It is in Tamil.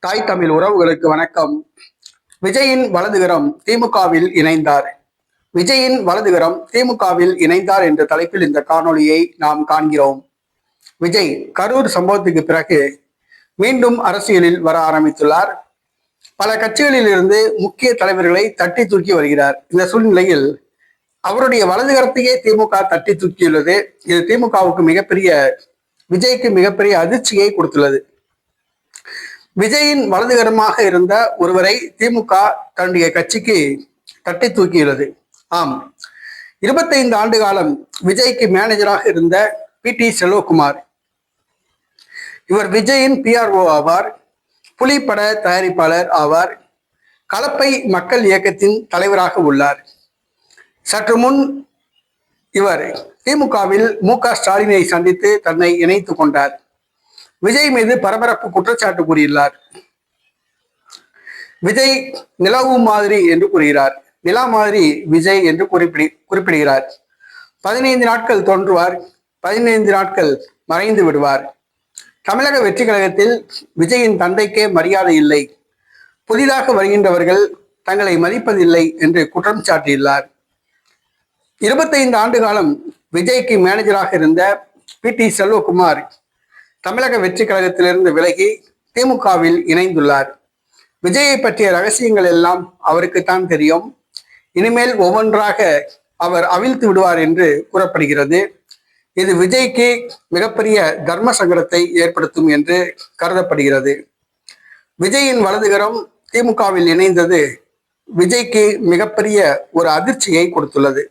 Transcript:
தாய் தமிழ் உறவுகளுக்கு வணக்கம். விஜயின் வலதுகரம் திமுகவில் இணைந்தார். விஜயின் வலதுகரம் திமுகவில் இணைந்தார் என்ற தலைப்பில் இந்த காணொளியை நாம் காண்கிறோம். விஜய் கரூர் சம்பவத்துக்கு பிறகு மீண்டும் அரசியலில் வர ஆரம்பித்துள்ளார். பல கட்சிகளில் இருந்து முக்கிய தலைவர்களை தட்டி தூக்கி வருகிறார். இந்த சூழ்நிலையில் அவருடைய வலதுகரத்தையே திமுக தட்டி தூக்கியுள்ளது. இது திமுகவுக்கு மிகப்பெரிய விஜய்க்கு மிகப்பெரிய அதிர்ச்சியை கொடுத்துள்ளது. விஜயின் வலதுகரமாக இருந்த ஒருவரை திமுக தன்னுடைய கட்சிக்கு தட்டி தூக்கியுள்ளது. ஆம். இருபத்தைந்து ஆண்டு காலம் விஜய்க்கு மேனேஜராக இருந்த பி டி செல்வகுமார். இவர் விஜயின் பிஆர்ஓ ஆவார் புலிப்பட தயாரிப்பாளர் ஆவார் கலப்பை மக்கள் இயக்கத்தின் தலைவராக உள்ளார். சற்று முன் இவர் திமுகவில் மு க ஸ்டாலினை சந்தித்து தன்னை இணைத்து கொண்டார். விஜய் மீது பரபரப்பு குற்றச்சாட்டு கூறியுள்ளார். விஜய் நிலவு மாதிரி என்று கூறுகிறார். நிலா மாதிரி விஜய் என்று குறிப்பிடி குறிப்பிடுகிறார். பதினைந்து நாட்கள் தோன்றுவார் பதினைந்து நாட்கள் மறைந்து விடுவார். தமிழக வெற்றி கழகத்தில் விஜயின் தந்தைக்கே மரியாதை இல்லை. புதிதாக வருகின்றவர்கள் தங்களை மதிப்பதில்லை என்று குற்றம் சாட்டியுள்ளார். இருபத்தைந்து ஆண்டு காலம் விஜய்க்கு மேனேஜராக இருந்த பி டி செல்வகுமார் தமிழக வெற்றி கழகத்திலிருந்து விலகி திமுகவில் இணைந்துள்ளார். விஜயை பற்றிய ரகசியங்கள் எல்லாம் அவருக்குத்தான் தெரியும். இனிமேல் ஒவ்வொன்றாக அவர் அவிழ்த்து விடுவார் என்று கூறப்படுகிறது. இது விஜய்க்கு மிகப்பெரிய தர்ம சங்கடத்தை ஏற்படுத்தும் என்று கருதப்படுகிறது. விஜயின் வலதுகரம் திமுகவில் இணைந்தது விஜய்க்கு மிகப்பெரிய ஒரு அதிர்ச்சியை கொடுத்துள்ளது.